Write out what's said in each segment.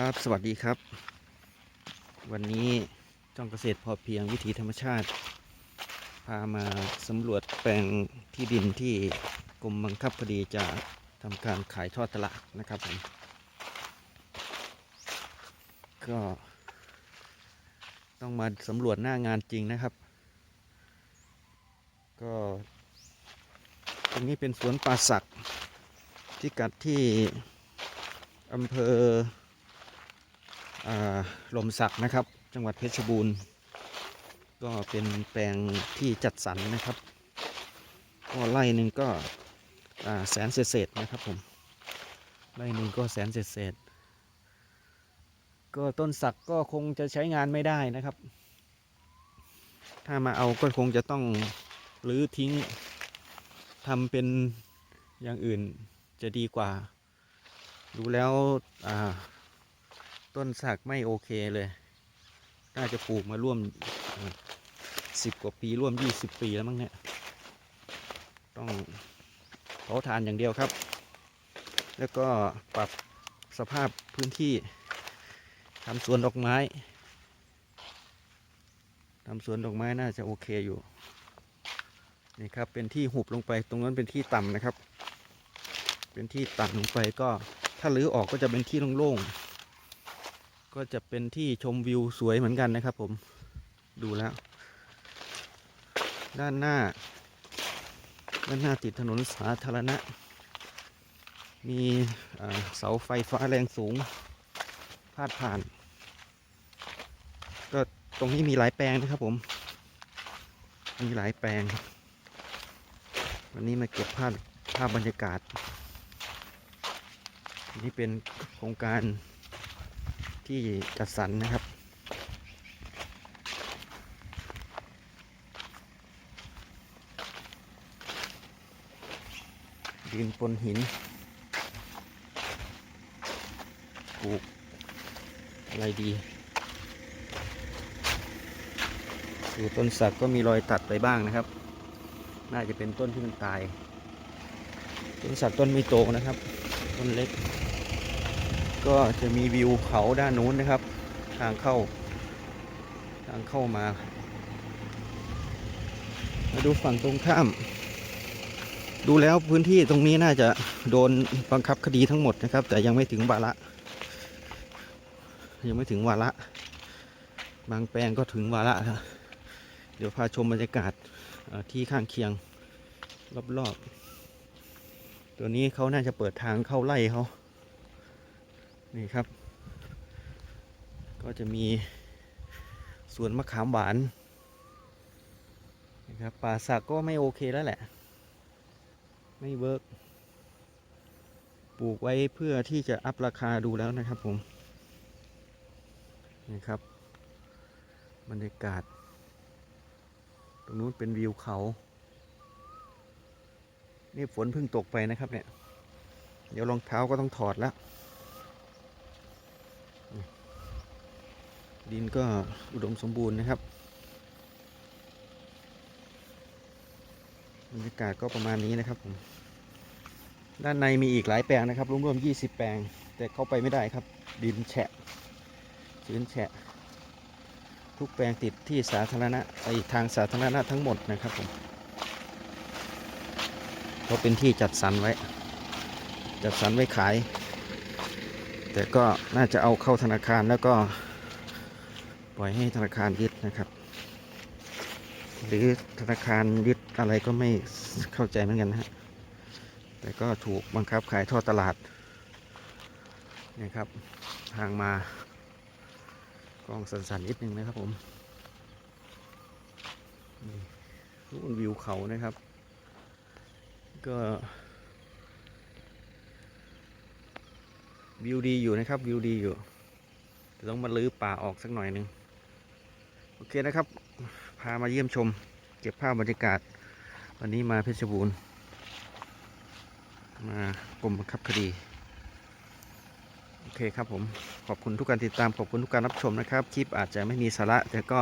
ครับ สวัสดีครับ วันนี้จ้องเกษตรพอเพียงวิถีธรรมชาติ พามาสำรวจแปลงที่ดินที่กรมบังคับคดีจะทำการขายทอดตลาดนะครับผมก็ต้องมาสำรวจหน้างานจริงนะครับ ก็ตรงนี้เป็นสวนป่าสักที่กัดที่อำเภอ ลมสักนะครับ จังหวัดเพชรบูรณ์ ก็เป็นแปลงที่จัดสรรนะครับ ก็ไร่หนึ่งก็แสนเศษนะครับผมไร่หนึ่งก็แสนเศษก็ต้นสักก็คงจะใช้งานไม่ได้นะครับ ถ้ามาเอาก็คงจะต้องรื้อทิ้งทำเป็นอย่างอื่นจะดีกว่า ดูแล้วอ่า ต้นสักไม่โอเคเลย น่าจะปลูกมาร่วมสิบกว่าปีร่วม20ปีแล้วมั้งเนี่ย ต้องเผาทานอย่างเดียวครับ แล้วก็ปรับสภาพพื้นที่ทำสวนดอกไม้ทำสวนดอกไม้น่าจะโอเคอยู่นี่ครับเป็นที่หุบลงไปตรงนั้นเป็นที่ต่ำนะครับ เป็นที่ต่ำลงไปก็ถ้ารื้อออกก็จะเป็นที่โล่งๆ ก็จะเป็นที่ชมวิวสวยเหมือนกันนะครับผมดูแล้ว ด้านหน้า ด้านหน้าติดถนนสาธารณะ มีเสาไฟฟ้าแรงสูง พาดผ่าน ก็ตรงนี้มีหลายแปลงนะครับผม มีหลายแปลง วันนี้มาเก็บภาพภาพบรรยากาศ นี่เป็นโครงการ ที่จัดสรรนะครับ ดินปนหินปลูกอะไรดีดูต้นสักก็มีรอยตัดไปบ้างนะครับ น่าจะเป็นต้นที่มันตาย ต้นสักต้นไม่โตนะครับ ต้นเล็ก ก็จะมีวิวเขาด้านนู้นนะครับ ทางเข้า ทางเข้ามา มาดูฝั่งตรงข้าม ดูแล้วพื้นที่ตรงนี้น่าจะโดนบังคับคดีทั้งหมดนะครับ แต่ยังไม่ถึงวาระ ยังไม่ถึงวาระ บางแปลงก็ถึงวาระแล้วเดี๋ยวพาชมบรรยากาศที่ข้างเคียงรอบๆ ตัวนี้เขาน่าจะเปิดทางเข้าไล่เขา นี่ครับ ก็จะมีสวนมะขามหวานนะครับป่าสักก็ไม่โอเคแล้วแหละ ไม่เวิร์กปลูกไว้เพื่อที่จะอัพราคาดูแล้วนะครับผมนี่ครับ บรรยากาศ ตรงนู้นเป็นวิวเขา นี่ฝนเพิ่งตกไปนะครับเนี่ย เดี๋ยวรองเท้าก็ต้องถอดแล้ว ดินก็อุดมสมบูรณ์นะครับบรรยากาศก็ประมาณนี้นะครับผมด้านในมีอีกหลายแปลงนะครับรวมๆ20 แปลง แต่เข้าไปไม่ได้ครับ ดินแฉะชื้นแฉะ ทุกแปลงติดที่สาธารณะไอทางสาธารณะทั้งหมดนะครับผมเพราะเป็นที่จัดสรรไว้ จัดสรรไว้ขาย แต่ก็น่าจะเอาเข้าธนาคารแล้วก็ ปล่อยให้ธนาคารยึดนะครับ หรือธนาคารยึดอะไรก็ไม่เข้าใจเหมือนกันนะฮะแต่ก็ถูกบังคับขายทอดตลาดนะครับ ทางมากล้องสันๆนิดนึงนะครับผมนี่รูวิวเขานะครับ ก็วิวดีอยู่นะครับวิวดีอยู่ ต้องมาลื้อป่าออกสักหน่อยนึง โอเคนะครับ พามาเยี่ยมชม เก็บภาพบรรยากาศ วันนี้มาเพชรบูรณ์มากรมบังคับคดี โอเคครับผม ขอบคุณทุกการติดตาม ขอบคุณทุกการรับชมนะครับ คลิปอาจจะไม่มีสาระ แต่ก็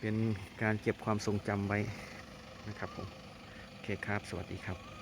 เป็นการเก็บความทรงจำไว้นะครับผม โอเคครับ สวัสดีครับ